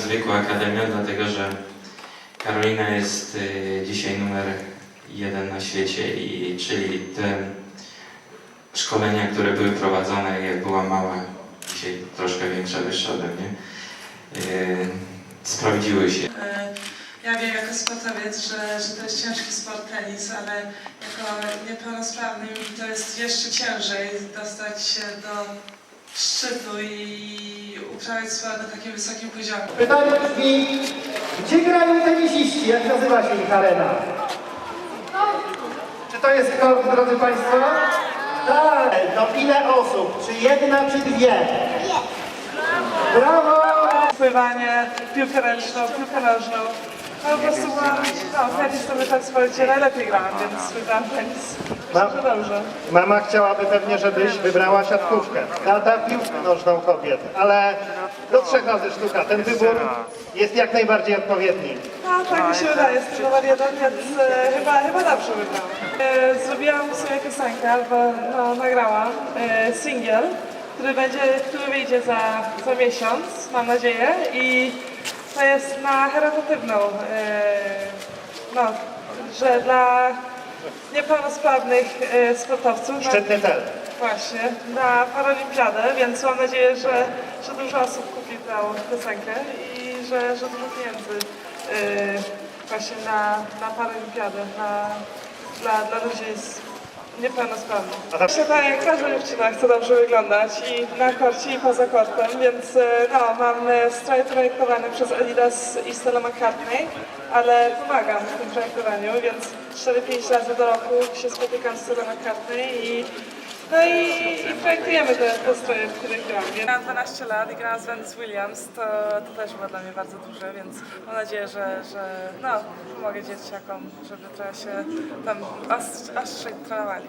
zwykła akademia, dlatego że Karolina jest y, dzisiaj numer jeden na świecie, i, czyli te szkolenia, które były prowadzone, jak była mała, dzisiaj troszkę większa, wyższa ode mnie, y, sprawdziły się. E, Ja wiem jako sportowiec, że, że to jest ciężki sport tenis, ale jako niepełnosprawny to jest jeszcze ciężej dostać się do szczytu i uprawiać sport na takim wysokim poziomie. Pytanie brzmi, gdzie grają tenisiści? Jak nazywa się ich arena? Czy to jest kort, drodzy Państwo? Tak. No ile osób? Czy jedna, czy dwie? Brawo! Pływanie, piłkę ręczną, piłkę nożną. No po prostu byłam, no tenis to tak w sporcie najlepiej grałam, więc wybrałam tenis. Ma- Myślę, że dobrze. Mama chciałaby pewnie, żebyś wybrała siatkówkę. Tata piłkę nożną kobiet, ale do trzech razy sztuka. Ten wybór jest jak najbardziej odpowiedni. No, tak mi się wydaje, jest numer jeden, więc e, chyba, chyba dobrze wybrałam. E, zrobiłam sobie piosenkę, albo no, nagrałam e, singiel, który będzie, który wyjdzie za, za miesiąc, mam nadzieję, i to jest na charytatywną, e, no, że dla niepełnosprawnych e, sportowców. Szczytny cel. Właśnie, na Paralimpiadę, więc mam nadzieję, że, że dużo osób kupi tę piosenkę i że, że dużo pieniędzy yy, właśnie na, na Paralimpiadę, na, dla, dla ludzi z niepełnosprawnych. A tam- Myślę tak jak każda dziewczyna chce dobrze wyglądać i na korcie i poza kortem, więc yy, no, mam yy, stroje projektowane przez Adidas i Stella McCartney, ale pomagam w tym projektowaniu, więc 4-5 razy do roku się spotykam z Stella McCartney i no i, i projektujemy te, te stroje, w których gram. Miałam 12 lat i grałam z Venus Williams, to, to też było dla mnie bardzo duże, więc mam nadzieję, że, że no, pomogę dzieciakom, żeby trochę się tam ostrzej trenowali.